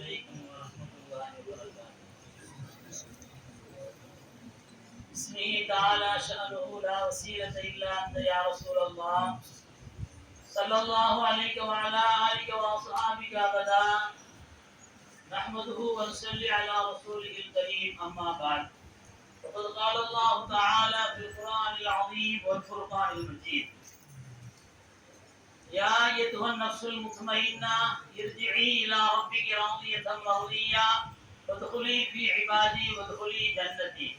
عليكم ورحمة الله وبركاته بسمه تعالى شأنه لا وسيلة إلا أنت يا رسول الله صلى الله عليك وعلى آلك وأصحابك أبدا نحمده ونصلي على رسوله الكريم أما بعد وقد قال الله تعالى في القرآن العظيم والفرقان المجيد يا أيتها النفس المطمئنة ارجعي إلى ربك راضية مرضية وادخلي في عبادي وادخلي جنتي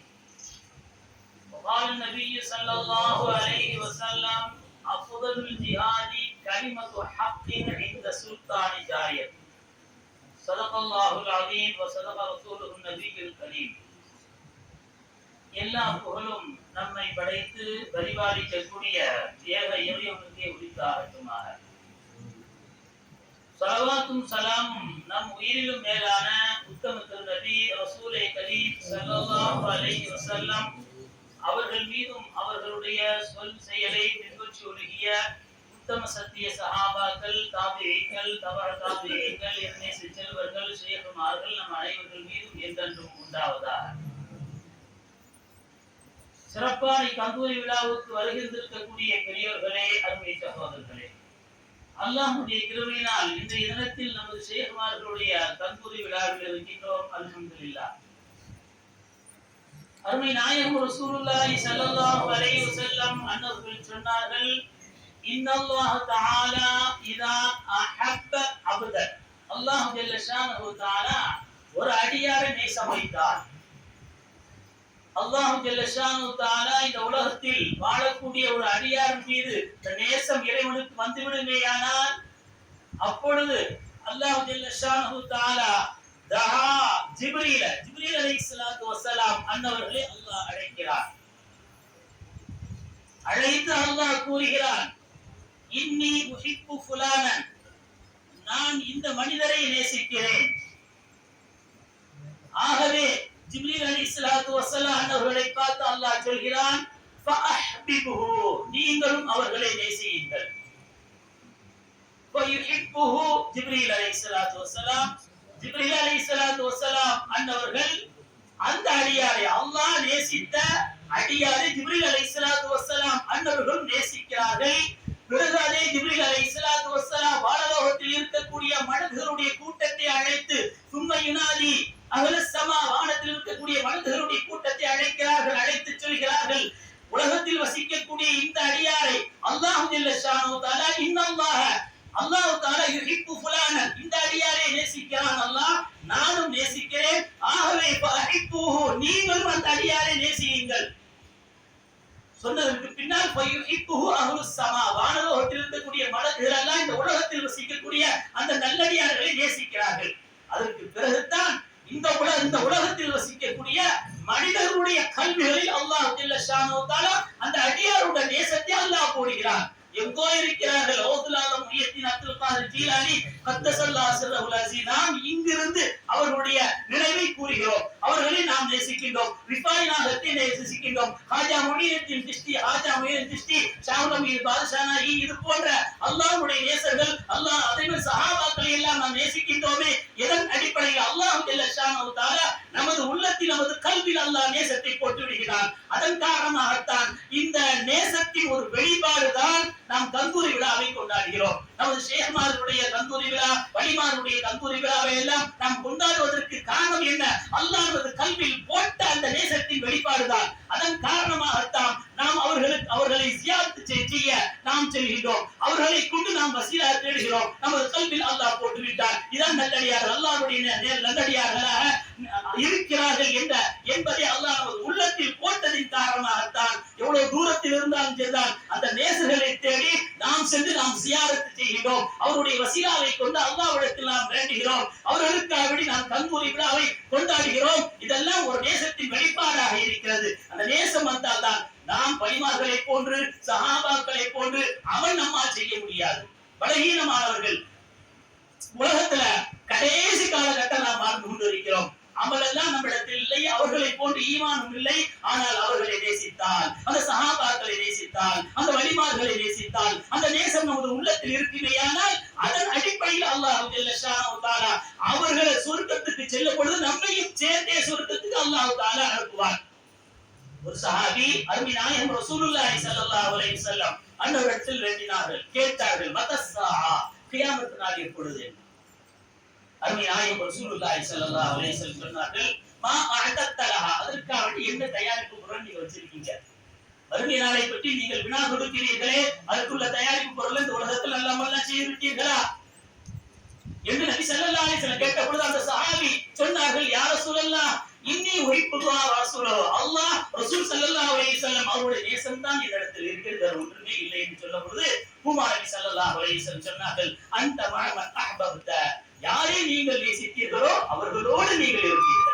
وقال النبي صلى الله عليه وسلم أفضل الجهاد كلمة حق عند سلطان جارية صدق الله العظيم وصدق رسوله النبي الكريم எல்லா புகழும் நம்மை படைத்து பரிபாலிக்கக்கூடிய ஏக இறைவனுக்கே உரித்தாகட்டுமாக சலவாத்தும் சலாமும் நம் உயிரிலும் மேலான உத்தம திருநபி ரசூலை கலி ஸல்லல்லாஹு அலைஹி வஸல்லம் அவர்கள் மீதும் அவர்களுடைய சொல் செயலை பின்பற்றி ஒழுகிய உத்தம சத்திய சகாபாக்கள் தாபியங்கள் தவற தாபியங்கள் என்னை செல்வர்கள் சேகுமார்கள் நம் அனைவர்கள் மீதும் என்றென்றும் உண்டாவதாக சிறப்பான கந்தூரி விழாவுக்கு வருகின்றிருக்கக்கூடிய பெரியோர்களே அருமை சகோதரர்களே. அல்லாஹுடைய கிருமையினால் இன்றைய தினத்தில் நமது சேகுமார்களுடைய கந்தூரி விழாவில் இருக்கின்றோம் அல்ஹம்துலில்லாஹ் அருமை நாயகம் ரசூலுல்லாஹி ஸல்லல்லாஹு அலைஹி வஸல்லம் அன்னவர்கள் சொன்னார்கள் இன்னல்லாஹு தஆலா இதா அஹப்ப அப்த அல்லாஹ் ஜல்ல ஷானஹு தஆலா ஒரு அடியாரை நேசம் வைத்தார். அல்லாஹ் ஜல்ல இந்த உலகத்தில் வாழக்கூடிய ஒரு அடியார் மீது இந்த நேசம் இறைவனுக்கு வந்துவிடுமேயானால் அப்பொழுது அல்லாஹ் ஜெல்லஷானு ஷானஹு தஹா ஜிப்ரீல ஜிப்ரீல் அலைஹிஸ்ஸலாத்து வஸலாம் அன்னவர்களை அல்லாஹ் அழைக்கிறார். அழைத்து அல்லாஹ் கூறுகிறான் இன்னி உஹிப்பு ஃபுலானன் நான் இந்த மனிதரை நேசிக்கிறேன். ஆகவே ஜிப்ரீல் அலைஹிஸ்ஸலாத்து வஸலாம் அவர்களை பார்த்து அல்லாஹ் சொல்கிறான் ஃபஅஹ்பிபுஹு நீங்களும் அவர்களை நேசியுங்கள். ஃபயுஹிப்புஹு ஜிப்ரீல் அலைஹிஸ்ஸலாத்து வஸலாம் ஜிப்ரீல் அலைஹிஸ்ஸலாத்து வஸலாம் அன்னவர்கள் அந்த அடியாரை அல்லாஹ் நேசித்த அடியாரை ஜிப்ரீல் அலைஹிஸ்ஸலாத்து வஸலாம் அன்னவர்களும் நேசிக்கிறார்கள். பிறகு அதே ஜிப்ரீல் அலை இஸ்லாத்து வசலாம் வானலோகத்தில் இருக்கக்கூடிய மனிதர்களுடைய கூட்டத்தை அழைத்து சும்மையுனாதி அகல சமா வானத்தில் இருக்கக்கூடிய மனிதர்களுடைய கூட்டத்தை அழைக்கிறார்கள் அழைத்து சொல்கிறார்கள் உலகத்தில் வசிக்கக்கூடிய இந்த அடியாரை அல்லாஹு ஜல்ல ஷானு தஆலா இன்னல்லாஹ அல்லாஹ் தாலா யுஹிப்பு ஃபுலானன் இந்த அடியாரை நேசிக்கிறான் அல்லாஹ் நானும் நேசிக்கிறேன் ஆகவே ஃபஹிப்புஹு நீங்களும் அந்த அடியாரை நேசியுங்கள் சொன்னதற்கு பின்னால் ஃபயுஹிப்புஹு அஹ்லுஸ் ஸமா வானலோகத்தில் இருக்கக்கூடிய மலக்குகள் எல்லாம் இந்த உலகத்தில் வசிக்கக்கூடிய அந்த நல்லடியார்களை நேசிக்கிறார்கள் அதற்கு பிறகுதான் இந்த உலக இந்த உலகத்தில் வசிக்கக்கூடிய மனிதர்களுடைய கல்விகளில் அல்லாஹ் ஜல்ல ஷானு தஆலா அந்த அடியாருடைய நேசத்தை அல்லாஹ் போடுகிறான் எங்கோ இருக்கிறார்கள் ஓதுலால முயத்தின் அப்துல் காதர் ஜீலானி கத்தசல்லா சிறகுல் அசீஸ் நாம் இங்கிருந்து அவர்களுடைய நினைவை கூறுகிறோம் அவர்களை நாம் நேசிக்கின்றோம் ரிஃபாய் நாகத்தை நேசிக்கின்றோம் ஹாஜா முனியத்தின் திஷ்டி ஹாஜா முனியின் திஷ்டி ஷாவுலமீர் பாதுஷானா இது போன்ற அல்லாஹுடைய நேசர்கள் அல்லாஹ் அதே மாதிரி சஹாபாக்களை எல்லாம் நாம் நேசிக்கின்றோமே எதன் அடிப்படையில் அல்லாஹ் ஜல்ல நமது உள்ளத்தில் நமது கல்வியில் அல்லாஹ் நேசத்தை போட்டு விடுகிறான். அதன் காரணமாகத்தான் இந்த நேசத்தின் ஒரு வெளிப்பாடு தான் நாம் கந்தூரி விழாவை கொண்டாடுகிறோம். நமது ஷேக்மார்களுடைய கந்தூரி விழா வலிமாருடைய கந்தூரி விழாவை எல்லாம் நாம் கொண்டாடுவதற்கு காரணம் என்ன? அல்லாஹ் நமது கல்வியில் போட்ட அந்த நேசத்தின் வெளிப்பாடுதான் அதன் காரணமாகத்தான் நாம் அவர்களுக்கு அவர்களை சியாத்து செய்ய நாம் செல்கின்றோம். அவர்களை கொண்டு நாம் வசீலா தேடுகிறோம். நமது கல்வியில் அல்லாஹ் போட்டு விட்டார் இதான் நல்லடியார்கள். அல்லாஹ்வுடைய நல்லடியார்களாக இருக்கிறார்கள் என்ற என்பதை அல்லாஹ் நமது உள்ளத்தில் போட்டதின் காரணமாகத்தான் எவ்வளவு தூரத்தில் இருந்தாலும் சரிதான் அந்த நேசர்களை தேடி நாம் சென்று நாம் சியாரத்து செய்கிறோம் அவருடைய வசீலாவை கொண்டு அல்லாவிடத்தில் நாம் வேண்டுகிறோம். அவர்களுக்காகவே நாம் கந்தூரி விழாவை கொண்டாடுகிறோம். இதெல்லாம் ஒரு நேசத்தின் வெளிப்பாடாக இருக்கிறது. அந்த நேசம் வந்தால்தான் நாம் பரிமார்களை போன்று சஹாபாக்களை போன்று அவன் நம்மால் செய்ய முடியாது. பலகீனமானவர்கள் உலகத்துல கடைசி காலகட்டம் நாம் வாழ்ந்து கொண்டிருக்கிறோம் அமலெல்லாம் நம்மிடத்தில் இல்லை அவர்களை போன்று ஈமானும் இல்லை. ஆனால் அவர்களை நேசித்தால் அந்த சகாபாக்களை நேசித்தால் அந்த வழிமார்களை நேசித்தால் அந்த நேசம் நமது உள்ளத்தில் இருக்குமேயானால் அதன் அடிப்படையில் அல்லாஹ் தாலா அவர்களை சொர்க்கத்துக்கு செல்லும் பொழுது நம்மையும் சேர்ந்தே சொர்க்கத்துக்கு அல்லாஹ் தாலா அனுப்புவார். ஒரு சஹாபி அருமை நாயகம் ரசூலுல்லாஹி ஸல்லல்லாஹு அலைஹி வஸல்லம் அன்னவரிடத்தில் வேண்டினார்கள் கேட்டார்கள் மதஸ்ஸா? கியாமத் நாள் எப்பொழுது? அருமை நாயகம் ரசூலுல்லாஹி ஸல்லல்லாஹு அலைஹி வஸல்லம் சொன்னார்கள் மா அஅதத்தலஹா அதற்காக என்ன தயாரிப்பு பொருள் நீங்க வச்சிருக்கீங்க? வறுமை நாளை பற்றி நீங்கள் வினா கொடுக்கிறீர்களே. அதற்குள்ள தயாரிப்பு பொருள் இந்த உலகத்தில் அல்லாமல்லாம் செய்திருக்கீர்களா என்று நபி ஸல்லல்லாஹு சில கேட்ட பொழுது அந்த சஹாபி சொன்னார்கள் யார ரசூலல்லாஹ் இன்னி உஹிப்புல்லா ரசூலோ? அல்லாஹ் ரசூல் ஸல்லல்லாஹு அலைஹி வஸல்லம் அவருடைய நேசம் தான் என்னிடத்தில் இருக்கிறது வேறு ஒன்றுமே இல்லை என்று சொல்லும் பொழுது பூமா நபி ஸல்லல்லாஹு அலைஹி வஸல்லம் சொன்னார்கள் அந்த மஅமன் அஹ்பப்த. யாரை நீங்கள் நேசித்தீர்களோ அவர்களோடு நீங்கள் இருப்பீர்கள்.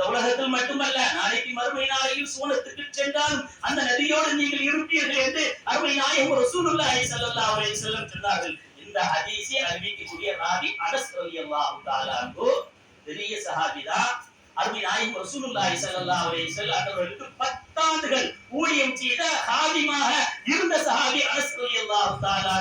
இந்த உலகத்தில் மட்டுமல்ல நாளைக்கு மறுமை நாளையில் சூனத்துக்கு சென்றாலும் அந்த நதியோடு நீங்கள் இருப்பீர்கள் என்று அருமை நாயகம் ஒரு ரசூலுல்லாஹி செல்லல்லா அவரை செல்லம் சொன்னார்கள். இந்த ஹதீஸை அறிவிக்கக்கூடிய ராவி அனஸ் ரலியல்லாஹு தஆலா பெரிய சஹாபி தான். அருமை நாயகம் ரசூலுல்லாஹி ஸல்லல்லாஹு அலைஹி வஸல்லம் அவர்களுக்கு பத்தாண்டுகள் ஊழியம் செய்த ஹாதிமாக இருந்த சஹாபி அனஸ் ரலியல்லாஹு தஆலா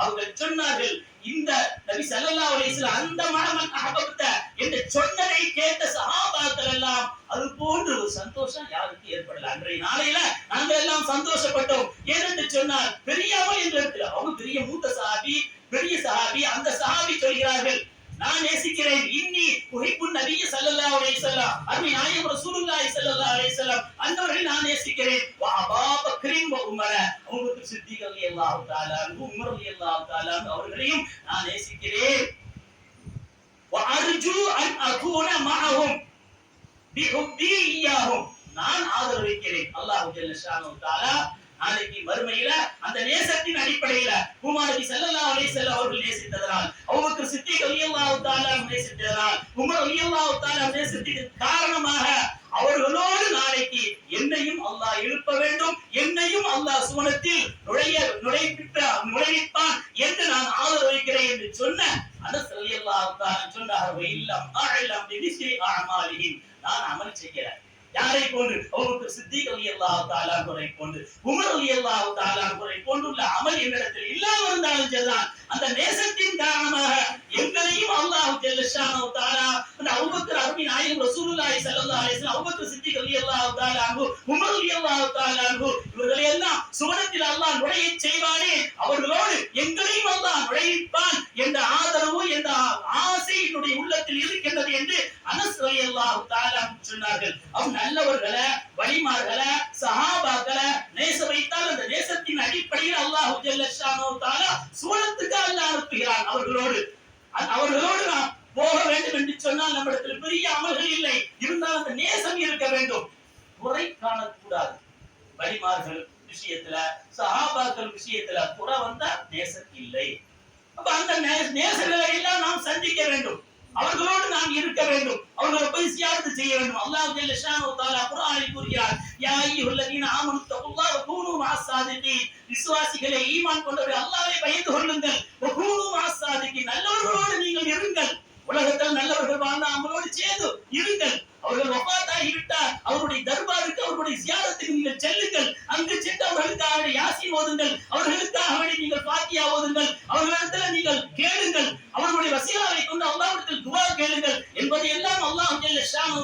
அவர்கள் சொன்னார்கள் இந்த நபி சல்லல்லாஹு அலைஹி வஸல்லம் அந்த மனமன் அஹபத்த என்று சொன்னதை கேட்ட சஹாபாக்கள் எல்லாம் அது போன்ற ஒரு சந்தோஷம் யாருக்கு ஏற்படல. அன்றைய நாளையில நாங்கள் எல்லாம் சந்தோஷப்பட்டோம். ஏனென்று சொன்னால் பெரியவன் என்று இடத்துல அவங்க பெரிய மூத்த சஹாபி பெரிய சஹாபி அந்த சஹாபி சொல்கிறார்கள் நான் நேசிக்கிறேன் இன்னி உஹிப்பு நபிய ஸல்லல்லாஹு அலைஹி வஸல்லம் அருமை நாயகம் ரசூலுல்லாஹி ஸல்லல்லாஹு அலைஹி வஸல்லம் அன்னவர்களை நான் நேசிக்கிறேன். வா அபா பக்ரின் வ உமர. உமர் அவர்களையும் நான் நேசிக்கிறேன். அர்ஜு அன் அகூன பிஹுப்பி நான் ஆதரவிக்கிறேன் அல்லாஹ் ஜல்ல ஷானு தஆலா நாளைக்கு மறுமையில அந்த நேசத்தின் அடிப்படையில உமர் செல்லல்லா ஸல்லல்லாஹு செல்ல அவர்கள் நேசித்ததனால் அவருக்கு சித்திக் ரலியல்லாஹு தாலா நேசித்ததனால் உமர் ரலியல்லாஹு தாலா நேசத்திற்கு காரணமாக அவர்களோடு நாளைக்கு என்னையும் அல்லாஹ் எழுப்ப வேண்டும் என்னையும் அல்லாஹ் சுவனத்தில் நுழைய நுழைப்பிட்ட நுழைவிப்பான் என்று நான் ஆதரவிக்கிறேன் என்று சொன்ன அனஸ் ரலியல்லாஹு சொன்னார்கள் இல்லம் அஅலம் பிமிஸ்ரி அஅமாலிஹிம் நான் அமல் செய்கிறேன். யாரை போன்று? அவருக்கு சித்திக் ரலியல்லாஹு தஆலா குறை போன்று உமர் ரலியல்லாஹு தஆலா குறை போன்றுள்ள அமல் என்னிடத்தில் இல்லாமல் இருந்தாலும் சரிதான். அந்த நேசத்தின் காரணமாக எங்களையும் அல்லாஹ் ஜெல்லஷானோ தாரா அந்த அபூபக்கர் அருமை நாயகம் ரசூலுல்லாஹி ஸல்லல்லாஹு அலைஹி வஸல்லம் அபூபக்கர் சித்திக் ரலியல்லாஹு தஆலா அன்ஹு உமர் ரலியல்லாஹு தஆலா அன்ஹு இவர்களை எல்லாம் சுவனத்தில் அல்லாஹ் நுழைய செய்வானே அவர்களோடு எங்களையும் அல்லாஹ் நுழைவிப்பான் என்ற ஆதரவு என்ற ஆசை என்னுடைய உள்ளத்தில் இருக்கின்றது என்று அனஸ் ரலியல்லாஹு தஆலா சொன்னார்கள். அவ் நல்லவர்களை வழிமார்களை சஹாபாக்களை நேச வைத்தால் அந்த நேசத்தின் அடிப்படையில் அல்லாஹ் ஜெல்லஷானோ தாரா சுவனத்துக்கு அல்லாஹ் அனுப்புகிறான். அவர்களோடு அவர்களோடு நாம் போக வேண்டும் என்று சொன்னால் நம்மிடத்தில் பெரிய அமல்கள் இல்லை. இருந்தால் அந்த நேசம் இருக்க வேண்டும். குறை காணக்கூடாது. வழிமார்கள் விஷயத்துல சஹாபாக்கள் விஷயத்துல குறை வந்தா நேசம் இல்லை. அப்ப அந்த நேச நிலையெல்லாம் நாம் சந்திக்க வேண்டும். அவர்களோடு நாம் இருக்க வேண்டும். அவர்களை போய் சியாரத்து செய்ய வேண்டும். அல்லாஹ் ஜல்ல ஷானு தஆலா குர்ஆனில் கூறுகிறார் யா அய்யுஹல்லதீன ஆமனு தகுல்லாஹ வ கூனு மஅஸ்ஸாதிகீன் விசுவாசிகளே ஈமான் கொண்டவர்கள் அல்லாஹ்வை பயந்து கொள்ளுங்கள். வ கூனு மஅஸ்ஸாதிகீன் நல்லவர்களோடு நீங்கள் இருங்கள். உலகத்தில் நல்லவர்கள் வாழ்ந்த அவங்களோடு சேர்ந்து இருங்கள். அவர்கள் வஃபாத்தாகி விட்டார் அவருடைய தர்பாருக்கு அவருடைய சியாரத்துக்கு நீங்கள் செல்லுங்கள். அங்கு சென்று அவர்களுக்காக யாசி ஓதுங்கள். அவர்களுக்காக வேண்டி நீங்கள் பாத்தியா ஓதுங்கள். அவர்களிடத்துல நீங்கள் கேளுங்கள். அவர்களுடைய வசீலாவை கொண்டு அல்லாவிடத்தில் துவா கேளுங்கள். என்பதை எல்லாம் அல்லாஹ் ஜல்ல ஷானஹு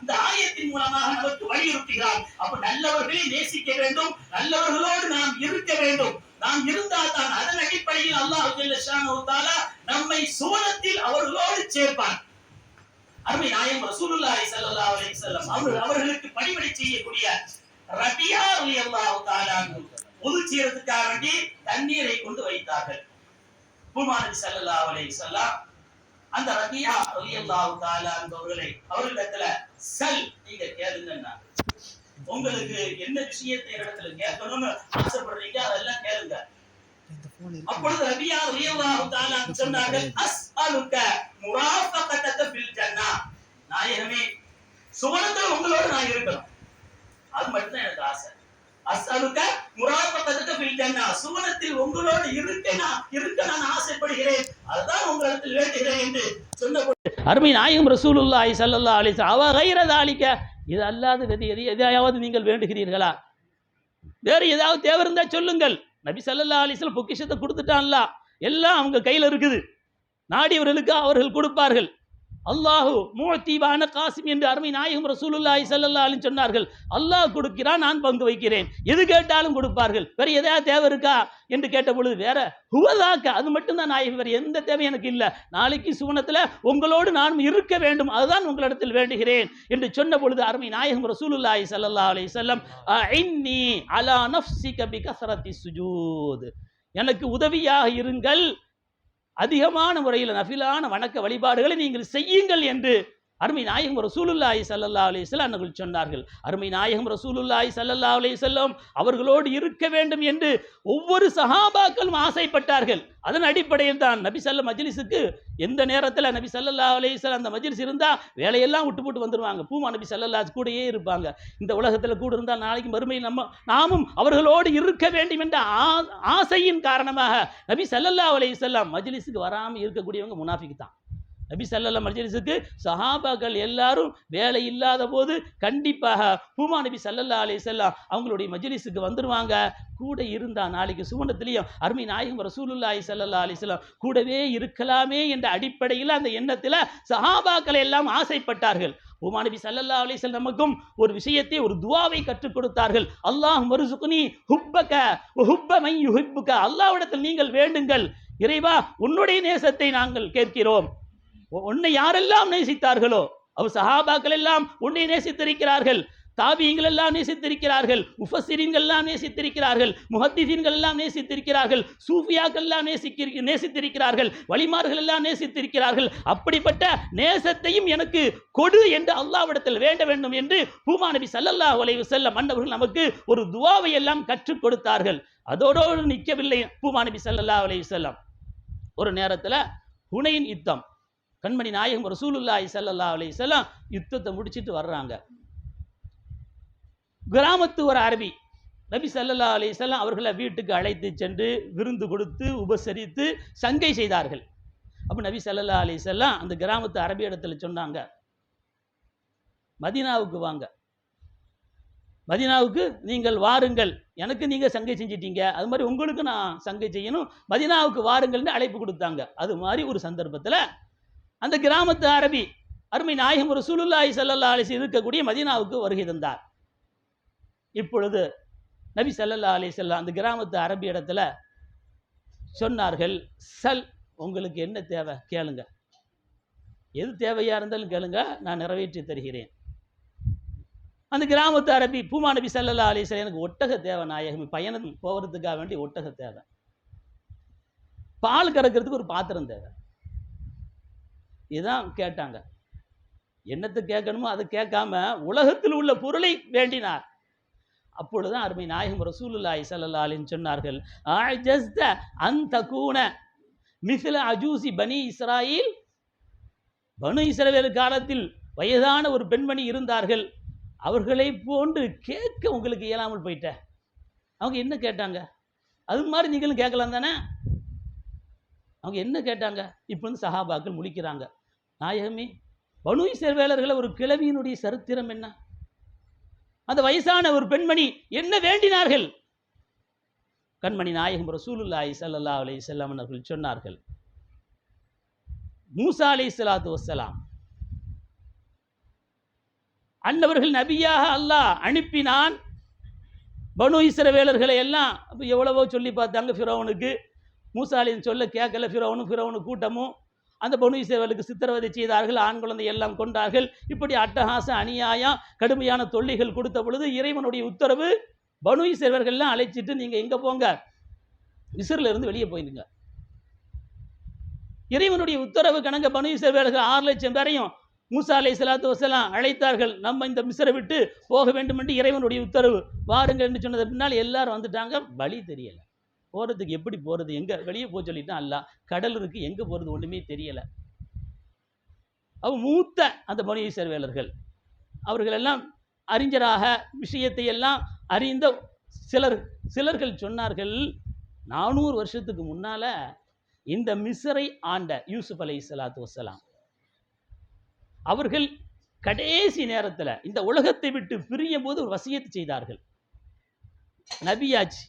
இந்த ஆயத்தின் மூலமாக நமக்கு வலியுறுத்துகிறார். அப்ப நல்லவர்களை நேசிக்க வேண்டும். நல்லவர்களோடு நாம் இருக்க வேண்டும். நாம் இருந்தால் தான் அதன் அடிப்படையில் அல்லாஹ் ஜல்ல ஷானஹு நம்மை சுவனத்தில் அவர்களோடு சேர்ப்பான் அருமை நாயம் ரசூலுல்லாஹி ஸல்லல்லாஹு அலைஹி வஸல்லம் அவர்கள் அவர்களுக்கு பணிவிடை செய்யக்கூடிய ரபியா ரலியல்லாஹு தஆலா பொது சீரத்துக்காக வேண்டி தண்ணீரை கொண்டு வைத்தார்கள். பூமாநபி ஸல்லல்லாஹு அலைஹி வஸல்லம் அந்த ரபியா ரலியல்லாஹு தஆலா அவர்களை அவர்களிடத்துல சல் நீங்க கேளுங்கன்னா உங்களுக்கு என்ன விஷயத்தை இடத்துல கேட்கணும்னு ஆசைப்படுறீங்க அதெல்லாம் கேளுங்க. அப்பொழுது ரபியா ரலியல்லாஹு தஆலா சொன்னார்கள் அஸ்அலுக முராஃபகதக ஃபில் ஜன்னா. நாயகமே சுவனத்தில் உங்களோடு நான் இருக்கணும். அது மட்டும் தான் எனக்கு ஆசை. அஸ்அலுக முராஃபகதக ஃபில் ஜன்னா. சுவனத்தில் உங்களோடு இருக்க நான் இருக்க நான் ஆசைப்படுகிறேன். அதுதான் உங்களிடத்தில் வேண்டுகிறேன் என்று சொன்ன அருமை நாயகம் ரசூலுல்லாஹி ஸல்லல்லாஹு அலைஹி வஸல்லம் அவ கைர தாலிக்க இது அல்லாது எது எது எதையாவது நீங்கள் வேண்டுகிறீர்களா? வேறு ஏதாவது தேவை இருந்தா சொல்லுங்கள். நபி ஸல்லல்லாஹு அலிஸ்லாம் பொக்கிஷத்தை கொடுத்துட்டான்ல. எல்லாம் அவங்க கையில இருக்குது. நாடியவர்களுக்கு அவர்கள் கொடுப்பார்கள். அல்லாஹு மூத்தீவான காசிம் என்று அருமை நாயகம் ரசூலுல்லாஹி ஸல்லல்லாஹு அலைஹி சொன்னார்கள். அல்லாஹ் கொடுக்கிறான் நான் பங்கு வைக்கிறேன். எது கேட்டாலும் கொடுப்பார்கள். வேற எதையா தேவை இருக்கா? என்று கேட்ட பொழுது வேற ஹுவதாக்க அது மட்டும்தான் நாயகம் வேற எந்த தேவை எனக்கு இல்லை. நாளைக்கு சுவனத்தில் உங்களோடு நான் இருக்க வேண்டும். அதுதான் உங்களிடத்தில் வேண்டுகிறேன் என்று சொன்ன பொழுது அருமை நாயகம் ரசூலுல்லாஹி ஸல்லல்லாஹு அலைஹி வஸல்லம் அலா அலா நஃப்ஸிக பிகஸரத்தி சுஜூத். எனக்கு உதவியாக இருங்கள். அதிகமான முறையில் நஃபிலான வணக்க வழிபாடுகளை நீங்கள் செய்யுங்கள் என்று அருமை நாயகம் ரசூலுல்லாஹி ஸல்லல்லாஹு அலி வஸல்லம் அவர்கள் சொன்னார்கள் அருமை நாயகம் ரசூலுல்லாஹி சல்லல்லா அலி செல்லம் அவர்களோடு இருக்க வேண்டும் என்று ஒவ்வொரு சஹாபாக்களும் ஆசைப்பட்டார்கள். அதன் அடிப்படையில் தான் நபி ஸல்ல மஜ்லிஸுக்கு எந்த நேரத்தில் நபி ஸல்லல்லாஹு அலைஹி வஸல்லம் அந்த மஜ்லிஸ் இருந்தால் வேலையெல்லாம் விட்டு போட்டு வந்துருவாங்க. பூமா நபி சல்லல்லா கூடயே இருப்பாங்க. இந்த உலகத்தில் கூட இருந்தால் நாளைக்கு மறுமையில் நம்ம நாமும் அவர்களோடு இருக்க வேண்டும் என்ற ஆ- ஆசையின் காரணமாக நபி சல்லல்லா அலைஹி செல்லம் மஜ்லிஸுக்கு வராமல் இருக்கக்கூடியவங்க முனாஃபிக்கு தான். நபி ஸல்லல்லாஹு மஜ்லிஸுக்கு சஹாபாக்கள் எல்லாரும் வேலை இல்லாத போது கண்டிப்பாக பூமா நபி சல்லல்லா அலி செல்லாம் அவங்களுடைய மஜிலிஸுக்கு வந்துடுவாங்க கூட இருந்தா நாளைக்கு சுவனத்திலையும் அருமை நாயகம் ரசூலுல்லாஹி சல்லல்லா அலி செல்லாம் கூடவே இருக்கலாமே என்ற அடிப்படையில் அந்த எண்ணத்தில் சஹாபாக்கள் எல்லாம் ஆசைப்பட்டார்கள். பூமா நபி ஸல்லல்லாஹு அலைஹி நமக்கும் ஒரு விஷயத்தை ஒரு துவாவை கற்றுக் கொடுத்தார்கள். அல்லாஹ் மருசுக்குனி ஹுப்பக ஹுப்ப மை அல்லாவிடத்தில் நீங்கள் வேண்டுங்கள். இறைவா உன்னுடைய நேசத்தை நாங்கள் கேட்கிறோம். உன்னை யாரெல்லாம் நேசித்தார்களோ அவர் சஹாபாக்கள் எல்லாம் உன்னை நேசித்திருக்கிறார்கள். தாபியங்கள் எல்லாம் நேசித்திருக்கிறார்கள். முஃபஸ்ஸிரீன்கள் எல்லாம் நேசித்திருக்கிறார்கள். முஹத்திசீன்கள் எல்லாம் நேசித்திருக்கிறார்கள். சூஃபியாக்கள் எல்லாம் நேசிக்க நேசித்திருக்கிறார்கள். வழிமார்கள் எல்லாம் நேசித்திருக்கிறார்கள். அப்படிப்பட்ட நேசத்தையும் எனக்கு கொடு என்று அல்லாவிடத்தில் வேண்ட வேண்டும் என்று பூமா நபி சல்லல்லா அலைஹி செல்ல மன்னவர்கள் நமக்கு ஒரு துவாவை எல்லாம் கற்றுக் கொடுத்தார்கள். அதோடு நிற்கவில்லை பூமா நபி சல்லல்லா அலைஹி செல்லம் ஒரு நேரத்தில் புனையின் யுத்தம். கண்மணி நாயகம் ரசூலுல்லாஹி ஸல்லல்லாஹு அலைஹி வஸல்லம் யுத்தத்தை முடிச்சிட்டு வர்றாங்க. கிராமத்து ஒரு அரபி நபி ஸல்லல்லாஹு அலைஹி வஸல்லம் அவர்களை வீட்டுக்கு அழைத்து சென்று விருந்து கொடுத்து உபசரித்து சங்கை செய்தார்கள். அப்போ நபி ஸல்லல்லாஹு அலைஹி வஸல்லம் அந்த கிராமத்து அரபி இடத்துல சொன்னாங்க. மதீனாவுக்கு வாங்க. மதீனாவுக்கு நீங்கள் வாருங்கள். எனக்கு நீங்கள் சங்கை செஞ்சிட்டீங்க. அது மாதிரி உங்களுக்கு நான் சங்கை செய்யணும். மதீனாவுக்கு வாருங்கள்னு அழைப்பு கொடுத்தாங்க. அது மாதிரி ஒரு சந்தர்ப்பத்தில் அந்த கிராமத்து அரபி அருமை நாயகம் ஒரு சுலுல்லாஹி சல்லல்லா வஸல்லம் இருக்கக்கூடிய மதீனாவுக்கு வருகை தந்தார். இப்பொழுது நபி சல்லல்லா அலி செல்லா அந்த கிராமத்து அரபி இடத்துல சொன்னார்கள் சல் உங்களுக்கு என்ன தேவை? கேளுங்க. எது தேவையா இருந்தாலும் கேளுங்க நான் நிறைவேற்றி தருகிறேன். அந்த கிராமத்து அரபி பூமா நபி சல்லல்லா அலி எனக்கு ஒட்டக தேவை நாயகம் பயணம் போகிறதுக்காக வேண்டி ஒட்டக தேவை. பால் கறக்கிறதுக்கு ஒரு பாத்திரம் தேவை. இதுதான் கேட்டாங்க. என்னத்தை கேட்கணுமோ அதை கேட்காம உலகத்தில் உள்ள பொருளை வேண்டினார். அப்பொழுதுதான் அருமை நாயகம் ரசூலுல்லாய் ஸல்லல்லாஹு அலைஹி சொன்னார்கள் அஜஸ்த அந்த கூன மிஸ்ல அஜூசி பனி இஸ்ராயில். பனு இஸ்ரவேல் காலத்தில் வயதான ஒரு பெண்மணி இருந்தார்கள். அவர்களை போன்று கேட்க உங்களுக்கு இயலாமல் போயிட்ட. அவங்க என்ன கேட்டாங்க? அது மாதிரி நீங்களும் கேட்கலாம் தானே? அவங்க என்ன கேட்டாங்க? இப்போ வந்து சஹாபாக்கள் முழிக்கிறாங்க. நாயகமே பனு இஸ்ரவேலர்களை ஒரு கிழவியினுடைய சரித்திரம் என்ன? அந்த வயசான ஒரு பெண்மணி என்ன வேண்டினார்கள்? கண்மணி நாயகம் ரசூலுல்லாஹி சல்லா அலி அவர்கள் சொன்னார்கள் மூசா அலி சலாத்து வசலாம் அன்னவர்கள் நபியாக அல்லாஹ் அனுப்பினான். பனு இசரவேலர்களை எல்லாம் எவ்வளவோ சொல்லி பார்த்தாங்க ஃபிரோனுக்கு. மூசாலின்னு சொல்ல கேட்கல ஃபிரௌனும் ஃபிரோனு கூட்டமும் அந்த பனு இஸ்ரவேலுக்கு சித்திரவதை செய்தார்கள் ஆண் குழந்தை எல்லாம் கொண்டார்கள். இப்படி அட்டகாச அநியாயம் கடுமையான தொல்லைகள் கொடுத்த பொழுது இறைவனுடைய உத்தரவு பனு இஸ்ரவேலர்கள்லாம் அழைச்சிட்டு நீங்கள் எங்கே போங்க? மிஸ்ரில் இருந்து வெளியே போயிருங்க. இறைவனுடைய உத்தரவு கணங்க பனு இஸ்ரவேலர்கள் ஆறு லட்சம் பேரையும் மூசா அலை சலாத்து வசலாம் அழைத்தார்கள். நம்ம இந்த மிஸ்ரை விட்டு போக வேண்டும் என்று இறைவனுடைய உத்தரவு. வாருங்கள் என்று சொன்னது பின்னால் எல்லாரும் வந்துட்டாங்க. வழி தெரியல. போகிறதுக்கு எப்படி போகிறது எங்கே? வெளியே போக சொல்லிட்டான் அல்ல கடல் இருக்குது எங்கே போகிறது ஒன்றுமே தெரியலை. அவ மூத்த அந்த மொழியை இஸ்ரவேலர்கள் அவர்கள் எல்லாம் அறிஞராக விஷயத்தை எல்லாம் அறிந்த சிலர் சிலர்கள் சொன்னார்கள் நானூறு வருஷத்துக்கு முன்னால இந்த மிசரை ஆண்ட யூசுப் அலை சலாத்து வசலாம் அவர்கள் கடைசி நேரத்தில் இந்த உலகத்தை விட்டு பிரியும் போது ஒரு வசியத்தை செய்தார்கள். நபியாச்சு.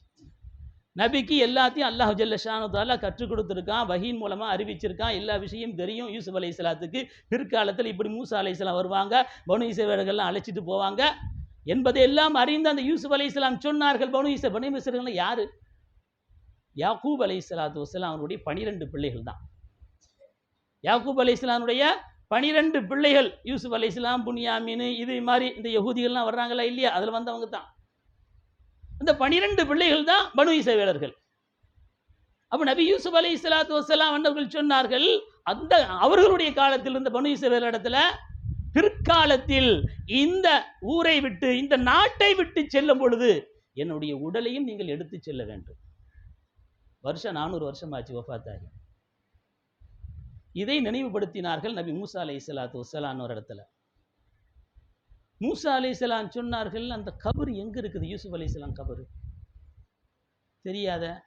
நபிக்கு எல்லாத்தையும் அல்லாஹ் ஜல்லஷானுதாலா கற்றுக் கொடுத்துருக்கான் வஹீன் மூலமா அறிவிச்சிருக்கான். எல்லா விஷயம் தெரியும். யூசுப் அலை இஸ்லாத்துக்கு பிற்காலத்தில் இப்படி மூசா அலை இஸ்லாம் வருவாங்க பனு இசைவர்கள்லாம் அழைச்சிட்டு போவாங்க. என்பதை எல்லாம் அறிந்து அந்த யூசுப் அலை இஸ்லாம் சொன்னார்கள் பனு இசை பனு இசைகள் யார்? யாக்கூப் அலை இஸ்லாத்து வசலாம் அவருடைய பனிரெண்டு பிள்ளைகள் தான். யாக்கூப் அலை இஸ்லாமுடைய பனிரெண்டு பிள்ளைகள் யூசுப் அலை இஸ்லாம் புனியாமின் இது மாதிரி இந்த யகூதிகள்லாம் வர்றாங்களா இல்லையா? அதில் வந்தவங்க தான். இந்த பனிரெண்டு பிள்ளைகள் தான் பனு இசைவேலர்கள். அப்போ நபி யூசுப் அலி இஸ்லாத்து வசலாம் அவர்கள் சொன்னார்கள் அந்த அவர்களுடைய காலத்தில் இருந்த பனு இசைவேலர் இடத்துல பிற்காலத்தில் இந்த ஊரை விட்டு இந்த நாட்டை விட்டு செல்லும் பொழுது என்னுடைய உடலையும் நீங்கள் எடுத்து செல்ல வேண்டும். வருஷம் நானூறு வருஷம் ஆச்சு ஒஃபாத்தாகி இதை நினைவுபடுத்தினார்கள் நபி மூசா அலை இஸ்லாத்து வசலான்னு ஒரு இடத்துல. மூசா அலிஸ்லாம் சொன்னார்கள் அந்த கபர் எங்க இருக்குது? யூசுப் அலிஸ்லாம் கபர். தெரியாத?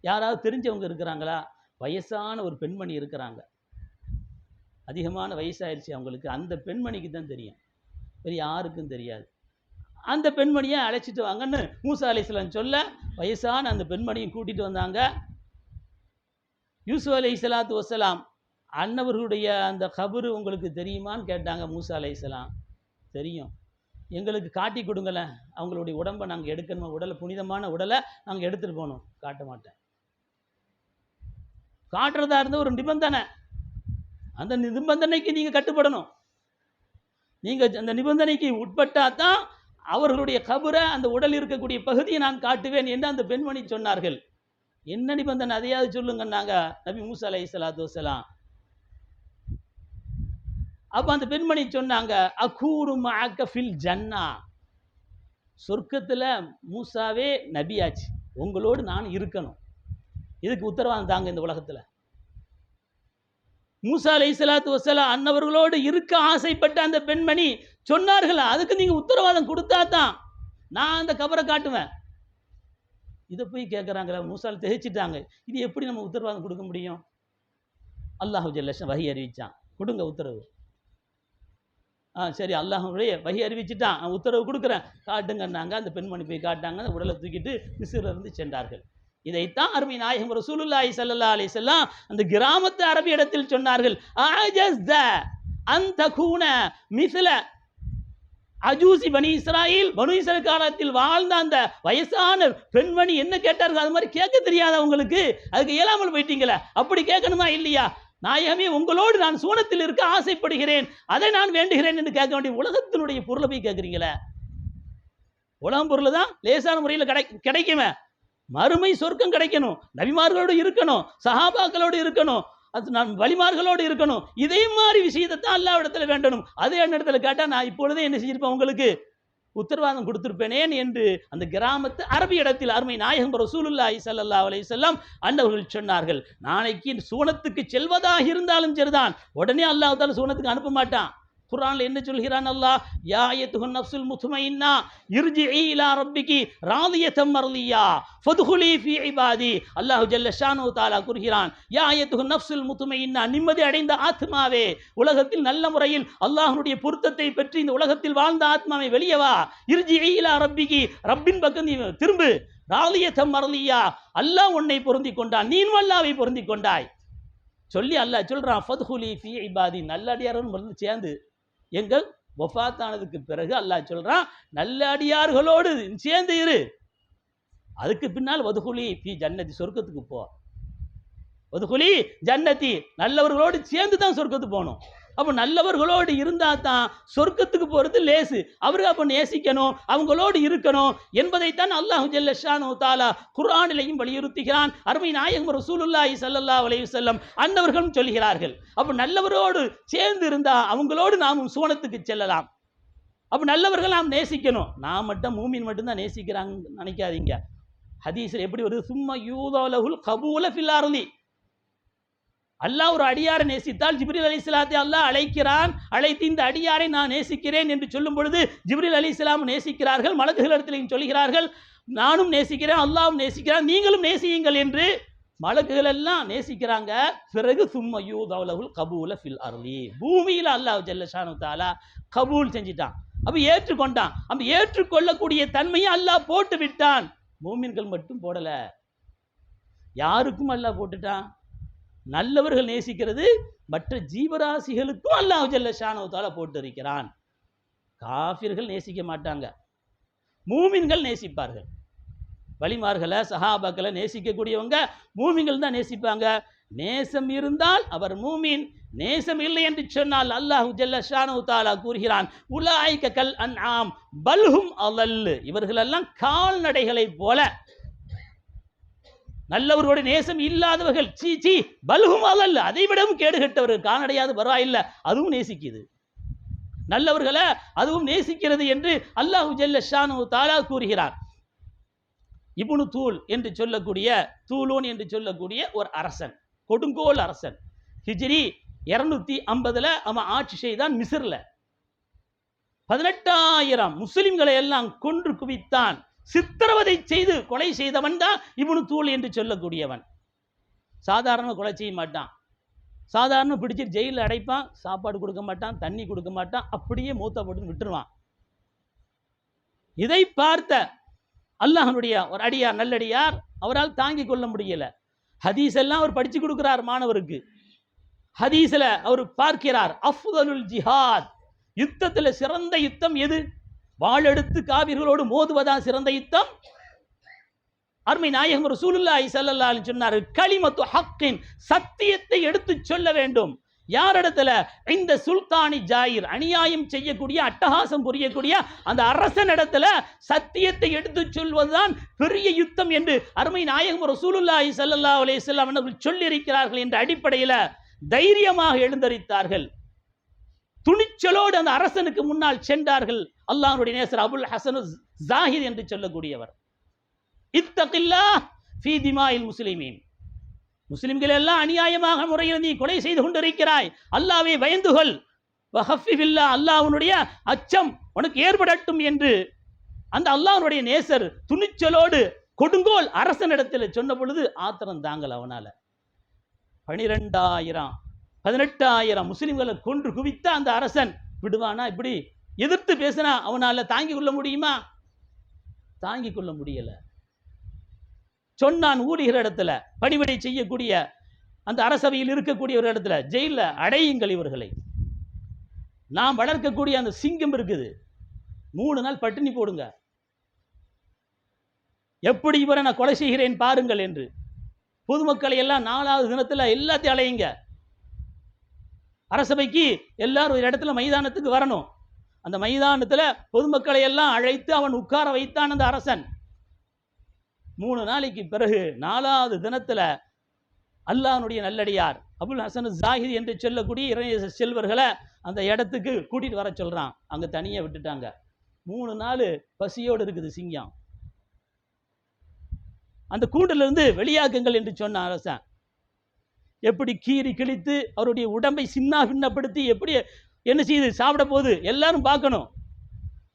யாராவது தெரிஞ்சவங்க இருக்கிறாங்களா? வயசான ஒரு பெண்மணி இருக்கிறாங்க. அதிகமான வயசாயிருச்சு அவங்களுக்கு. அந்த பெண்மணிக்கு தான் தெரியும். வேறு யாருக்கும் தெரியாது. அந்த பெண்மணியை அழைச்சிட்டு வாங்கன்னு மூசா அலிஸ்லாம் சொல்ல வயசான அந்த பெண்மணியும் கூட்டிட்டு வந்தாங்க. யூசுப் அலி இஸ்லாத்து வசலாம் அன்னவர்களுடைய அந்த கபரு உங்களுக்கு தெரியுமான்னு கேட்டாங்க மூசா அலை தெரியும். எங்களுக்கு காட்டி கொடுங்களேன். அவங்களுடைய உடம்பை நாங்கள் எடுக்கணும்? உடலை புனிதமான உடலை நாங்கள் எடுத்துகிட்டு போகணும். காட்ட மாட்டேன். காட்டுறதா இருந்த ஒரு நிபந்தனை. அந்த நிபந்தனைக்கு நீங்கள் கட்டுப்படணும். நீங்கள் அந்த நிபந்தனைக்கு உட்பட்டா தான் அவர்களுடைய கபரை அந்த உடல் இருக்கக்கூடிய பகுதியை நான் காட்டுவேன் என்று அந்த பெண்மணி சொன்னார்கள். என்ன நிபந்தனை? அதையாவது சொல்லுங்கன்னாங்க நபி மூசா அலை சலாத்து வசலாம் அப்போ அந்த பெண்மணி சொன்னாங்க அகூரு மஅக்க ஃபில் ஜன்னா. சொர்க்கத்தில் மூசாவே நபியாச்சு. உங்களோடு நான் இருக்கணும். இதுக்கு உத்தரவாதம் தாங்க இந்த உலகத்தில். மூசா அலை சலாத்து வசலா அன்னவர்களோடு இருக்க ஆசைப்பட்ட அந்த பெண்மணி சொன்னார்கள்? அதுக்கு நீங்கள் உத்தரவாதம் கொடுத்தா தான் நான் அந்த கபரை காட்டுவேன். இதை போய் கேட்குறாங்களே மூசால் திகைச்சிட்டாங்க இது எப்படி நம்ம உத்தரவாதம் கொடுக்க முடியும்? அல்லாஹு ஜல்லஷன் வகை அறிவித்தான் கொடுங்க உத்தரவு. ஆ சரி அல்லாஹுடைய வகை அறிவிச்சுட்டான். உத்தரவு கொடுக்குறேன். காட்டுங்கன்னாங்க. அந்த பெண்மணி போய் காட்டாங்க. அந்த உடலை தூக்கிட்டு இருந்து சென்றார்கள். இதைத்தான் அருமை நாயகம் ரசூலுல்லாஹி சல்லா அலைஹி அந்த கிராமத்து அரபி இடத்தில் சொன்னார்கள். அந்த கூன மிஸ்ல அஜூசி பனி இஸ்ராயில். பனு இஸ்ரேல் காலத்தில் வாழ்ந்த அந்த வயசான பெண்மணி என்ன கேட்டார்கள்? அது மாதிரி கேட்க தெரியாத உங்களுக்கு அதுக்கு இயலாமல் போயிட்டீங்களே. அப்படி கேட்கணுமா இல்லையா? நாயகமே உங்களோடு நான் சூனத்தில் இருக்க ஆசைப்படுகிறேன். அதை நான் வேண்டுகிறேன் என்று கேட்க வேண்டிய உலகத்தினுடைய பொருளை போய் கேட்குறீங்களே? உலகம் பொருள் தான் லேசான முறையில் கிடை கிடைக்குமே. மறுமை சொர்க்கம் கிடைக்கணும். நபிமார்களோடு இருக்கணும். சஹாபாக்களோடு இருக்கணும். அது நான் வழிமார்களோடு இருக்கணும். இதே மாதிரி விஷயத்தை தான் எல்லா இடத்துல வேண்டணும். அதே இடத்துல கேட்டால் நான் இப்பொழுதே என்ன செஞ்சிருப்பேன் உங்களுக்கு? உத்தரவாதம் கொடுத்திருப்பேனேன் என்று அந்த கிராமத்து அரபி இடத்தில் அருமை நாயகம் ரசூலுல்லாஹி ஸல்லல்லாஹு அலைஹி செல்லம் அன்னவர்கள் சொன்னார்கள். நாளைக்கு சூனத்துக்கு செல்வதாக இருந்தாலும் சரிதான். உடனே அல்லாஹ் சூனத்துக்கு அனுப்ப மாட்டான். குரான்ல என்ன சொல்கிறான் அல்லாஹ்? யா நஃப்சுல் முத்துமைன்னா முத்மைன்னா ஈலா ரப்பிக்கு ரப்பிகி ராதியத்தம் மர்லியா ஃபதுகுலி ஃபீ இபாதி. அல்லாஹ் ஜல்ல ஷானு தாலா கூறுகிறான் யா அய்யத்துஹன் முத்துமைன்னா நிம்மதி அடைந்த ஆத்மாவே உலகத்தில் நல்ல முறையில் அல்லாஹனுடைய பொருத்தத்தை பெற்று இந்த உலகத்தில் வாழ்ந்த ஆத்மாவை வெளியே வா. இர்ஜிஇ இலா ரப்பிகி ரப்பின் பக்கம் நீ திரும்பு. ராலியத்தம் மரலியா அல்லாஹ் உன்னை பொருந்தி கொண்டான் நீனும் அல்லாவை பொருந்தி கொண்டாய். சொல்லி அல்லாஹ் சொல்றான் ஃபத்ஹுலி ஃபி இபாதி. நல்லடியாரும் சேர்ந்து எங்கள் வஃபாத்தானதுக்கு பிறகு அல்லாஹ் சொல்றான் நல்ல அடியார்களோடு சேர்ந்து இரு. அதுக்கு பின்னால் வதுகுலி பி ஜன்னதி சொர்க்கத்துக்கு போ. வதுகுலி ஜன்னதி நல்லவர்களோடு சேர்ந்து தான் சொர்க்கத்துக்கு போகணும். அப்போ நல்லவர்களோடு இருந்தால் தான் சொர்க்கத்துக்கு போகிறது லேசு. அவருக்கு அப்போ நேசிக்கணும் அவங்களோடு இருக்கணும் என்பதைத்தான் அல்லாஹு ஜெல்லஷானு தாலா குரானிலையும் வலியுறுத்துகிறான். அருமை நாயகம் ரசூலுல்லாஹி சல்லல்லா அலைஹி செல்லம் அன்னவர்களும் சொல்கிறார்கள். அப்போ நல்லவரோடு சேர்ந்து இருந்தால் அவங்களோடு நாமும் சுவனத்துக்கு செல்லலாம். அப்போ நல்லவர்கள் நாம் நேசிக்கணும். நான் மட்டும் மூமின் மட்டும்தான் நேசிக்கிறாங்க நினைக்காதீங்க. ஹதீஸில் எப்படி வருது? சும்மா யூதோலகுல் கபூல ஃபில்லாரலி அல்லாஹ் ஒரு அடியாரை நேசித்தால் ஜிப்ரில் அலி இஸ்லாத்தை அல்லாஹ் அழைக்கிறான். அழைத்து இந்த அடியாரை நான் நேசிக்கிறேன் என்று சொல்லும் பொழுது ஜிப்ரில் அலி இஸ்லாம் நேசிக்கிறார்கள் மலக்குகளிடத்திலையும் சொல்கிறார்கள் நானும் நேசிக்கிறேன் அல்லாவும் நேசிக்கிறான் நீங்களும் நேசியுங்கள் என்று மலக்குகள் எல்லாம் நேசிக்கிறாங்க. பிறகு சும்மா தவலகுல் கபூல ஃபில் அருளி பூமியில் அல்லாஹ் ஜல்லஷானு தாலா கபூல் செஞ்சிட்டான். அப்போ ஏற்றுக்கொண்டான். அப்ப ஏற்றுக்கொள்ளக்கூடிய தன்மையை அல்லாஹ் போட்டு விட்டான் மூமின்கள் மட்டும் போடலை. யாருக்கும் அல்லாஹ் போட்டுட்டான்? நல்லவர்கள் நேசிக்கிறது மற்ற ஜீவராசிகளுக்கும் அல்லாஹ் ஜல்ல ஷானவத்தால போட்டு இருக்கிறான் காஃபிர்கள் நேசிக்க மாட்டாங்க. மூமின்கள் நேசிப்பார்கள். வழிமார்களை சஹாபாக்களை நேசிக்கக்கூடியவங்க மூமின்கள் தான் நேசிப்பாங்க. நேசம் இருந்தால் அவர் மூமின் நேசம் இல்லை என்று சொன்னால் அல்லாஹு ஜல்ல ஷானு தாலா கூறுகிறான் உலாய்க கல் அன் ஆம் பல்ஹும் அவல் இவர்களெல்லாம் கால்நடைகளைப் போல. நல்லவர்களுடைய நேசம் இல்லாதவர்கள். சீ சீ பல்ஹும் அல்ல. அதை விடவும் கேடு கெட்டவர்கள் கால்நடையாவது அதுவும் நேசிக்குது. நல்லவர்களை அதுவும் நேசிக்கிறது என்று அல்லாஹு ஜல்ல ஷானு தாலா கூறுகிறார். இபுனு தூள் என்று சொல்லக்கூடிய தூலோன் என்று சொல்லக்கூடிய ஒரு அரசன். கொடுங்கோல் அரசன். ஹிஜ்ரி இருநூத்தி ஐம்பதுல அவன் ஆட்சி செய்தான் மிஸ்ர்ல. பதினெட்டாயிரம் முஸ்லிம்களை எல்லாம் கொன்று குவித்தான். சித்திரவதை செய்து கொலை செய்தவன் தான் இவனு தூள் என்று சொல்லக்கூடியவன். சாதாரண கொலை செய்ய மாட்டான். சாதாரண பிடிச்சி ஜெயிலில் அடைப்பான் சாப்பாடு கொடுக்க மாட்டான் தண்ணி கொடுக்க மாட்டான் அப்படியே மூத்த போட்டு விட்டுருவான். இதை பார்த்த அல்லாஹனுடைய ஒரு அடியார் நல்லடியார் அவரால் தாங்கிக் கொள்ள முடியல. ஹதீஸ் எல்லாம் அவர் படிச்சு கொடுக்குறார் மாணவருக்கு. ஹதீஸில் அவர் பார்க்கிறார் அஃதலுல் ஜிஹாத். யுத்தத்துல சிறந்த யுத்தம் எது? வாழெடுத்து காவிர்களோடு மோதுவதா சிறந்த யுத்தம்? அருமை நாயகம் ரசூலுல்லாஹி ஸல்லல்லாஹு அலைஹி சொன்னார் களிமத்து ஹக்கின் சத்தியத்தை எடுத்து சொல்ல வேண்டும். யாரிடத்துல? இந்த சுல்தானி ஜாயிர் அநியாயம் செய்யக்கூடிய அட்டகாசம் புரியக்கூடிய அந்த அரசனிடத்துல சத்தியத்தை எடுத்து சொல்வதுதான் பெரிய யுத்தம் என்று அருமை நாயகம் ரசூலுல்லாஹி ஸல்லல்லாஹு அலைஹி வஸல்லம் சொல்லியிருக்கிறார்கள் என்ற அடிப்படையில் தைரியமாக எழுந்தரித்தார்கள். துணிச்சலோடு அந்த அரசனுக்கு முன்னால் சென்றார்கள். அல்லாஹனுடைய நேசர் அபுல் ஹசனு ஜாஹிர் என்று சொல்லக்கூடியவர். இத்தகில்லா ஃபீ திமாயில் முஸ்லிமீன். முஸ்லிம்கள் எல்லாம் அநியாயமாக முறையில் நீ கொலை செய்து கொண்டிருக்கிறாய். அல்லாவை பயந்துகொள். வஹஃபில்லா அல்லாஹனுடைய அச்சம் உனக்கு ஏற்படட்டும் என்று. அந்த அல்லாஹனுடைய நேசர் துணிச்சலோடு கொடுங்கோல் அரசனிடத்தில் சொன்ன பொழுது ஆத்திரம் தாங்கல் அவனால. பனிரெண்டாயிரம் பதினெட்டாயிரம் முஸ்லிம்களை கொன்று குவித்த அந்த அரசன். விடுவானா இப்படி? எதிர்த்து பேசினா அவனால தாங்கிக் கொள்ள முடியுமா? தாங்கிக் கொள்ள முடியல. சொன்னான் ஊடுகிற இடத்துல பணிவிடை செய்யக்கூடிய அந்த அரசவையில் இருக்கக்கூடிய ஒரு இடத்துல ஜெயிலில் அடையுங்கள் இவர்களை. நாம் வளர்க்கக்கூடிய அந்த சிங்கம் இருக்குது. மூணு நாள் பட்டினி போடுங்க. எப்படி இவரை நான் கொலை செய்கிறேன் பாருங்கள் என்று. பொதுமக்களை எல்லாம் நாலாவது தினத்தில் எல்லாத்தையும் அலையுங்க. அரசபைக்கு எல்லாரும் ஒரு இடத்துல மைதானத்துக்கு வரணும். அந்த மைதானத்தில் பொதுமக்களை எல்லாம் அழைத்து அவன் உட்கார வைத்தான் அந்த அரசன். மூணு நாளைக்கு பிறகு நாலாவது தினத்தில் அல்லாஹ்னுடைய நல்லடியார் அபுல் ஹசன் ஜாஹிர் என்று சொல்லக்கூடிய இறைய செல்வர்களை அந்த இடத்துக்கு கூட்டிட்டு வர சொல்கிறான் அங்க தனியாக விட்டுட்டாங்க. மூணு நாள் பசியோடு இருக்குது சிங்கம். அந்த கூண்டிலிருந்து வெளியாக்குங்கள் என்று சொன்ன அரசன். எப்படி கீறி கிழித்து அவருடைய உடம்பை சின்ன பின்னப்படுத்தி எப்படி என்ன செய்து சாப்பிட போகுது எல்லாரும் பார்க்கணும்.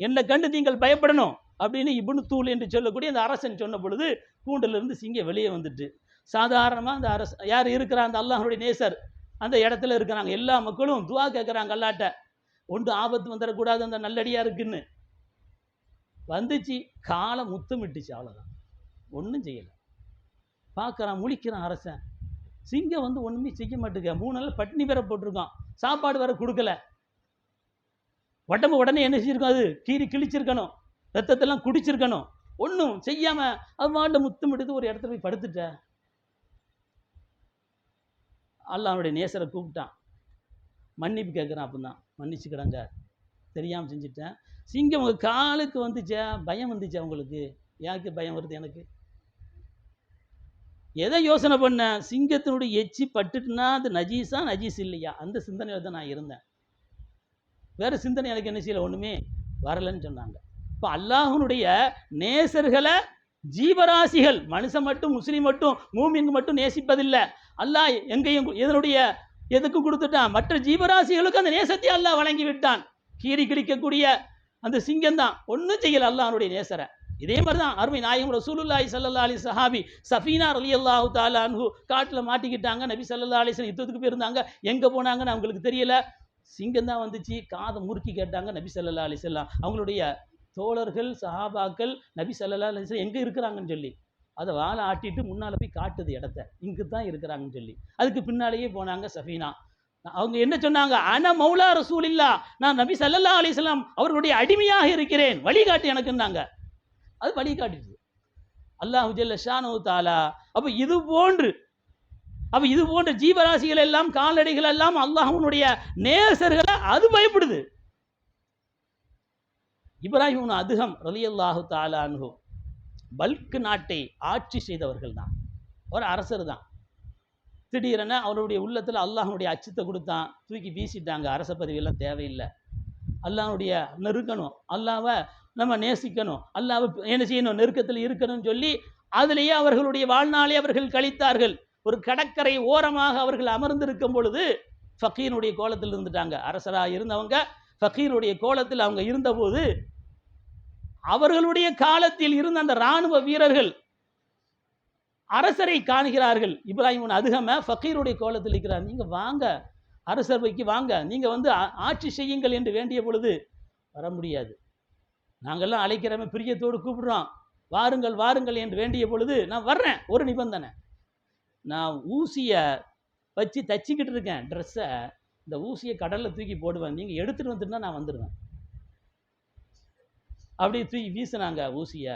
என்னை கண்டு நீங்கள் பயப்படணும் அப்படின்னு இபுனு தூள் என்று சொல்லக்கூடிய அந்த அரசன் சொன்ன பொழுது கூண்டிலிருந்து சிங்கம் வெளியே வந்துட்டு சாதாரணமாக அந்த அரச யார் இருக்கிறா? அந்த அல்லாஹனுடைய நேசர். அந்த இடத்துல இருக்கிறாங்க. எல்லா மக்களும் துவா கேட்குறாங்க அல்லாட்ட. ஒன்று ஆபத்து வந்துடக்கூடாது அந்த நல்லடியாக இருக்குன்னு. வந்துச்சு. காலை முத்தமிட்டுச்சு அவ்வளோதான் ஒன்றும் செய்யலை. பார்க்குறான் முழிக்கிறான் அரசன். சிங்கம் வந்து ஒன்றுமே செய்ய மாட்டேங்க மூணு நாள் பட்டினி வேற போட்டிருக்கான். சாப்பாடு வேற கொடுக்கல. உடம்பு உடனே என்ன செஞ்சிருக்கும் அது? கீறி கிழிச்சிருக்கணும். ரத்தத்தெல்லாம் குடிச்சிருக்கணும். ஒன்றும் செய்யாமல் அது மாட்ட முத்தம் எடுத்து ஒரு இடத்துல போய் படுத்துட்ட. அவனுடைய நேசரை கூப்பிட்டான். மன்னிப்பு கேட்குறான் அப்பதான் மன்னிச்சுக்கிறாங்க தெரியாமல் செஞ்சுட்டேன். சிங்கம் உங்கள் காலுக்கு வந்துச்சா? பயம் வந்துச்சா உங்களுக்கு? யாருக்கு பயம் வருது எனக்கு? எதை யோசனை பண்ணேன் சிங்கத்தினுடைய எச்சி பட்டுட்டுனா அது நஜீஸா? நஜீஸ் இல்லையா? அந்த சிந்தனையில் தான் நான் இருந்தேன். வேற சிந்தனை எனக்கு என்ன செய்யல? ஒன்றுமே வரலன்னு சொன்னாங்க. இப்போ அல்லாஹனுடைய நேசர்களை ஜீவராசிகள் மனுஷன் மட்டும் முஸ்லீம் மட்டும் மூமின்கு மட்டும் நேசிப்பதில்லை. அல்லாஹ் எங்கேயும் இதனுடைய எதுக்கும் கொடுத்துட்டான்? மற்ற ஜீவராசிகளுக்கு அந்த நேசத்தை அல்லாஹ் வழங்கி விட்டான் கீறி கிழிக்கக்கூடிய அந்த சிங்கம் தான். ஒன்றும் செய்யல அல்லாஹனுடைய நேசரை. இதே மாதிரி தான் அருமை நாயகம் ரசூலுல்லாஹி சல்லா அலி சஹாபி சஃபீனா அலி அல்லாஹு தாலான்ஹு காட்டில் மாட்டிக்கிட்டாங்க நபி சல்லா அலைஹி வஸல்லம் யுத்தத்துக்கு போயிருந்தாங்க. எங்கே போனாங்கன்னு அவங்களுக்கு தெரியல. சிங்கம் தான் வந்துச்சு. காதை முறுக்கி கேட்டாங்க நபி சல்லா அலைஹி அவங்களுடைய தோழர்கள் சஹாபாக்கள் நபி சல்லா அலைஹி எங்கே இருக்கிறாங்கன்னு சொல்லி அதை வாழை ஆட்டிட்டு முன்னால் போய் காட்டுது இடத்த. இங்கு தான் இருக்கிறாங்கன்னு சொல்லி. அதுக்கு பின்னாலேயே போனாங்க சஃபீனா. அவங்க என்ன சொன்னாங்க? அன மௌலா ரசூல் இல்லா நான் நபி சல்லல்லா அலிஸ்லாம் அவர்களுடைய அடிமையாக இருக்கிறேன். வழிகாட்டு எனக்குன்னாங்க. அது வழி காட்டிடுது அல்லாஹு ஜல்ல ஷானு தாலா அப்போ இது போன்று அப்போ இது போன்ற ஜீவராசிகள் எல்லாம் கால்நடைகள் எல்லாம் அல்லாஹனுடைய நேசர்களை அது பயப்படுது. இப்ராஹிம் அதுகம் ரலியல்லாஹு தாலா தாலான்ஹோ பல்க் நாட்டை ஆட்சி செய்தவர்கள் தான். ஒரு அரசர் தான். திடீரென அவருடைய உள்ளத்தில் அல்லாஹனுடைய அச்சத்தை கொடுத்தான் தூக்கி வீசிட்டாங்க. அரச பதவியெல்லாம் தேவையில்லை. அல்லாஹனுடைய நெருக்கணும் அல்லாவை நம்ம நேசிக்கணும். அல்லாவை என்ன செய்யணும்? நெருக்கத்தில் இருக்கணும்னு சொல்லி அதிலேயே அவர்களுடைய வாழ்நாளே அவர்கள் கழித்தார்கள். ஒரு கடற்கரை ஓரமாக அவர்கள் அமர்ந்திருக்கும் பொழுது ஃபக்கீனுடைய கோலத்தில் இருந்துட்டாங்க. அரசராக இருந்தவங்க ஃபக்கீனுடைய கோலத்தில் அவங்க இருந்தபோது அவர்களுடைய காலத்தில் இருந்த அந்த இராணுவ வீரர்கள் அரசரை காணுகிறார்கள். இப்ராஹிம் அதுகம ஃபக்கீருடைய கோலத்தில் இருக்கிறார். நீங்க வாங்க அரசர் வைக்கு வாங்க. நீங்க வந்து ஆட்சி செய்யுங்கள் என்று வேண்டிய பொழுது வர முடியாது. நாங்கெல்லாம் அழைக்கிறோமே பிரியத்தோடு கூப்பிடுறோம் வாருங்கள் வாருங்கள் என்று வேண்டிய பொழுது நான் வர்றேன் ஒரு நிபந்தனை. நான் ஊசியை வச்சு தச்சிக்கிட்டு இருக்கேன் ட்ரெஸ்ஸை இந்த ஊசியை கடலில் தூக்கி போடுவேன். நீங்கள் எடுத்துகிட்டு வந்துட்டுனா நான் வந்துடுவேன் அப்படியே தூக்கி வீசினாங்க ஊசியை.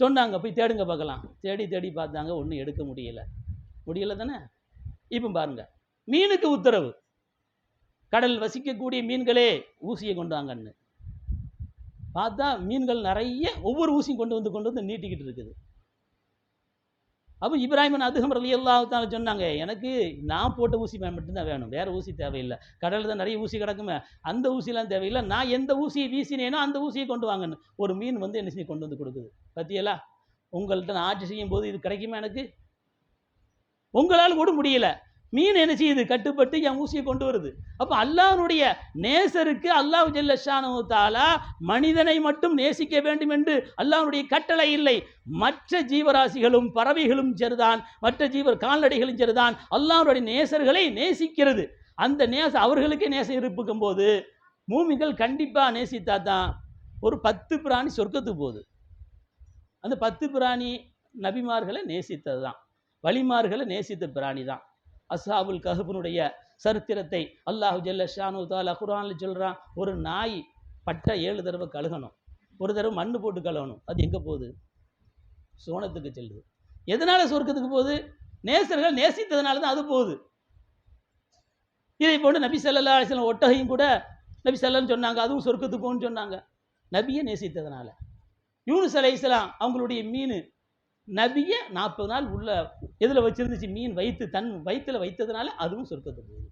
சொன்னாங்க போய் தேடுங்க பார்க்கலாம். தேடி தேடி பார்த்தாங்க ஒன்றும் எடுக்க முடியல. முடியல தானே? இப்போ பாருங்கள் மீனுக்கு உத்தரவு. கடல் வசிக்கக்கூடிய மீன்களே ஊசியை கொண்டாங்கன்னு பார்த்தா மீன்கள் நிறைய ஒவ்வொரு ஊசியும் கொண்டு வந்து கொண்டு வந்து நீட்டிக்கிட்டு இருக்குது. அப்போ இப்ராஹிமன் அதுகம் ரலி அல்லாஹால சொன்னாங்க எனக்கு நான் போட்ட ஊசி மட்டும்தான் வேணும். வேறு ஊசி தேவையில்லை. கடலில் தான் நிறைய ஊசி கிடக்குமே அந்த ஊசிலாம் தேவையில்லை. நான் எந்த ஊசியை வீசினேனோ அந்த ஊசியை கொண்டு வாங்கன்னு. ஒரு மீன் வந்து என்ன செய்ய கொண்டு வந்து கொடுக்குது. பத்தியலா? உங்கள்கிட்ட நான் ஆட்சி செய்யும் போது இது கிடைக்குமா எனக்கு? உங்களால் கூட முடியலை. மீன் என்ன செய்யுது? கட்டுப்பட்டு என் ஊசியை கொண்டு வருது. அப்போ அல்லாஹனுடைய நேசருக்கு அல்லாஹ் ஜல்லஷானு தாலா மனிதனை மட்டும் நேசிக்க வேண்டும் என்று அல்லாஹனுடைய கட்டளை இல்லை. மற்ற ஜீவராசிகளும் பறவைகளும் சரிதான் மற்ற ஜீவர் கால்நடைகளும் சரிதான் அல்லாஹனுடைய நேசர்களை நேசிக்கிறது. அந்த நேச அவர்களுக்கே நேசம் இருப்புக்கும் போது மூமிகள் கண்டிப்பாக நேசித்தா தான் ஒரு பத்து பிராணி சொர்க்கத்துக்கு போகுது. அந்த பத்து பிராணி நபிமார்களை நேசித்தது தான். வழிமார்களை நேசித்த பிராணி தான். அஸ்ஹாபுல் கஹபனுடைய சரித்திரத்தை அல்லாஹு ஜல்ல ஷானு தாலா குரானில் சொல்கிறான் ஒரு நாய் பட்டை ஏழு தடவை கழுகணும். ஒரு தடவை மண்ணு போட்டு கழுவணும் அது எங்கே போகுது? சோனத்துக்கு செல்லுது. எதனால் சொர்க்கத்துக்கு போகுது? நேசர்கள் நேசித்ததுனால தான் அது போகுது. இதை போன்று நபி சல்லா அலைஹி ஒட்டகையும் கூட நபி சல்லன்னு சொன்னாங்க அதுவும் சொர்க்கத்துக்கு போகணும்னு சொன்னாங்க. நபியை நேசித்ததுனால. யூனுஸ் இஸ்லாம் அவங்களுடைய மீன் நபியை நாற்பது நாள் உள்ள எதில் வச்சிருந்துச்சு? மீன் வைத்து தன் வயிற்றில் வைத்ததுனால அதுவும் சொர்க்கத்துக்கு போகுது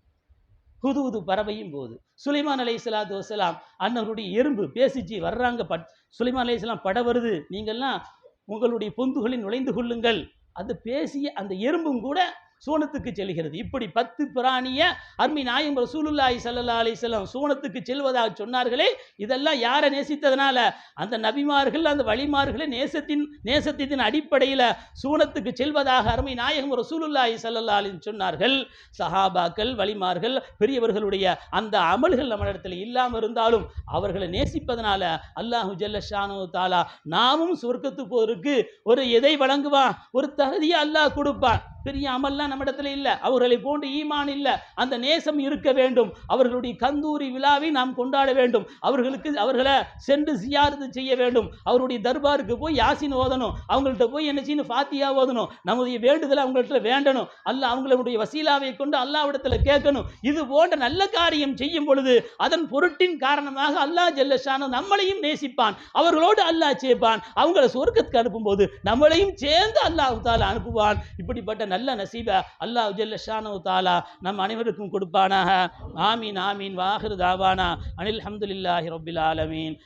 புது புது பறவையும் போகுது சுலைமான் அலை இஸ்லாத்து வசலாம் அண்ணனுடைய எறும்பு பேசிச்சு வர்றாங்க பட் சுலைமான் அலை பட வருது. நீங்கள்லாம் உங்களுடைய பொந்துகளில் நுழைந்து கொள்ளுங்கள். அந்த பேசிய அந்த எறும்பும் கூட சூனத்துக்கு செல்கிறது. இப்படி பத்து பிராணிய அருமை நாயம் ரசூலுல்லாஹி சல்லா அலைஹி சூனத்துக்கு செல்வதாக சொன்னார்களே இதெல்லாம் யாரை நேசித்ததுனால? அந்த நபிமார்கள் அந்த வழிமார்களை நேசத்தின் நேசத்தின் அடிப்படையில் சூனத்துக்கு செல்வதாக அருமை நாயகம் ரசூலுல்லாஹி ஸல்லல்லாஹு அலைஹி சொன்னார்கள். சஹாபாக்கள் வழிமார்கள் பெரியவர்களுடைய அந்த அமல்கள் நம்மளிடத்தில் இல்லாமல் இருந்தாலும் அவர்களை நேசிப்பதனால அல்லாஹு ஜல்ல ஷானு தாலா நாமும் சொர்க்கத்து போருக்கு ஒரு எதை வழங்குவான்? ஒரு தகுதியை அல்லாஹ் கொடுப்பான். பெரிய அமல்லாம் நம்மிடத்தில் இல்லை. அவர்களை போன்று ஈமான் இல்லை. அந்த நேசம் இருக்க வேண்டும். அவர்களுடைய கந்தூரி விழாவை நாம் கொண்டாட வேண்டும். அவர்களுக்கு அவர்களை சென்று சியாரத்து செய்ய வேண்டும். அவருடைய தர்பாருக்கு போய் யாசின் ஓதணும். அவங்கள்ட்ட போய் என்ன செய்யணும்? ஃபாத்தியா ஓதணும். நம்முடைய வேண்டுதலை அவங்கள்ட்ட வேண்டணும். அல்ல அவங்களுடைய வசீலாவை கொண்டு அல்லாவிடத்தில் கேட்கணும். இது போன்ற நல்ல காரியம் செய்யும் பொழுது அதன் பொருட்டின் காரணமாக அல்லாஹ் ஜல்லஷானு நம்மளையும் நேசிப்பான். அவர்களோடு அல்லாஹ் சேர்ப்பான். அவங்கள சொர்க்கத்துக்கு அனுப்பும்போது நம்மளையும் சேர்ந்து அல்லாஹ் அனுப்புவான். இப்படிப்பட்ட நல்ல நசீபை அல்லாஹ் ஜல்லஷானு தாலா நம் அனைவருக்கும் கொடுப்பானாக. ஆமீன் ஆமீன் வாஹிரு தாவானா. அனில் ஹம்துலில்லாஹி ரபில் ஆலமீன்.